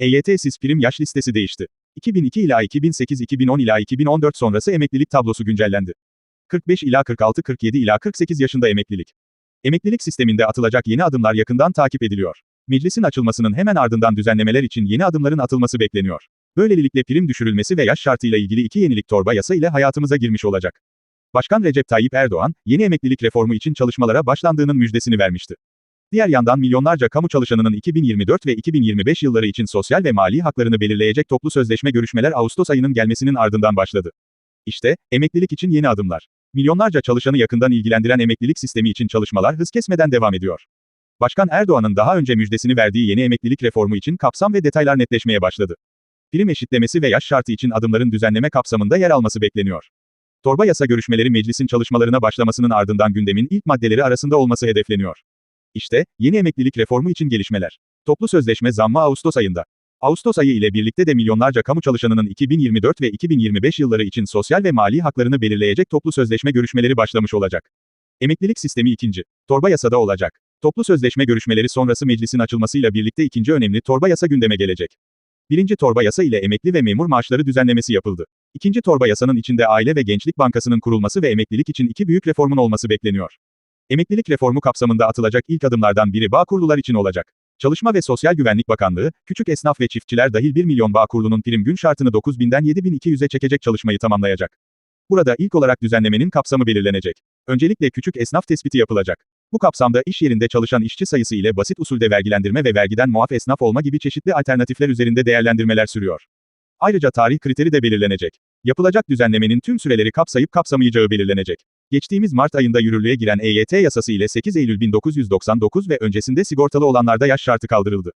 EYT-siz prim yaş listesi değişti. 2002 ila 2008 2010 ila 2014 sonrası emeklilik tablosu güncellendi. 45 ila 46 47 ila 48 yaşında emeklilik. Emeklilik sisteminde atılacak yeni adımlar yakından takip ediliyor. Meclisin açılmasının hemen ardından düzenlemeler için yeni adımların atılması bekleniyor. Böylelikle prim düşürülmesi ve yaş şartıyla ilgili iki yenilik torba yasa ile hayatımıza girmiş olacak. Başkan Recep Tayyip Erdoğan, yeni emeklilik reformu için çalışmalara başlandığının müjdesini vermişti. Diğer yandan milyonlarca kamu çalışanının 2024 ve 2025 yılları için sosyal ve mali haklarını belirleyecek toplu sözleşme görüşmeler Ağustos ayının gelmesinin ardından başladı. İşte, emeklilik için yeni adımlar. Milyonlarca çalışanı yakından ilgilendiren emeklilik sistemi için çalışmalar hız kesmeden devam ediyor. Başkan Erdoğan'ın daha önce müjdesini verdiği yeni emeklilik reformu için kapsam ve detaylar netleşmeye başladı. Prim eşitlemesi ve yaş şartı için adımların düzenleme kapsamında yer alması bekleniyor. Torba yasa görüşmeleri meclisin çalışmalarına başlamasının ardından gündemin ilk maddeleri arasında olması hedefleniyor. İşte, yeni emeklilik reformu için gelişmeler. Toplu sözleşme zammı Ağustos ayında. Ağustos ayı ile birlikte de milyonlarca kamu çalışanının 2024 ve 2025 yılları için sosyal ve mali haklarını belirleyecek toplu sözleşme görüşmeleri başlamış olacak. Emeklilik sistemi ikinci. Torba yasada olacak. Toplu sözleşme görüşmeleri sonrası meclisin açılmasıyla birlikte ikinci önemli torba yasa gündeme gelecek. Birinci torba yasa ile emekli ve memur maaşları düzenlemesi yapıldı. İkinci torba yasanın içinde Aile ve Gençlik Bankası'nın kurulması ve emeklilik için iki büyük reformun olması bekleniyor. Emeklilik reformu kapsamında atılacak ilk adımlardan biri Bağkurlular için olacak. Çalışma ve Sosyal Güvenlik Bakanlığı, küçük esnaf ve çiftçiler dahil 1 milyon Bağkurlu'nun prim gün şartını 9000'den 7200'e çekecek çalışmayı tamamlayacak. Burada ilk olarak düzenlemenin kapsamı belirlenecek. Öncelikle küçük esnaf tespiti yapılacak. Bu kapsamda iş yerinde çalışan işçi sayısı ile basit usulde vergilendirme ve vergiden muaf esnaf olma gibi çeşitli alternatifler üzerinde değerlendirmeler sürüyor. Ayrıca tarih kriteri de belirlenecek. Yapılacak düzenlemenin tüm süreleri kapsayıp kapsamayacağı belirlenecek. Geçtiğimiz Mart ayında yürürlüğe giren EYT yasası ile 8 Eylül 1999 ve öncesinde sigortalı olanlarda yaş şartı kaldırıldı.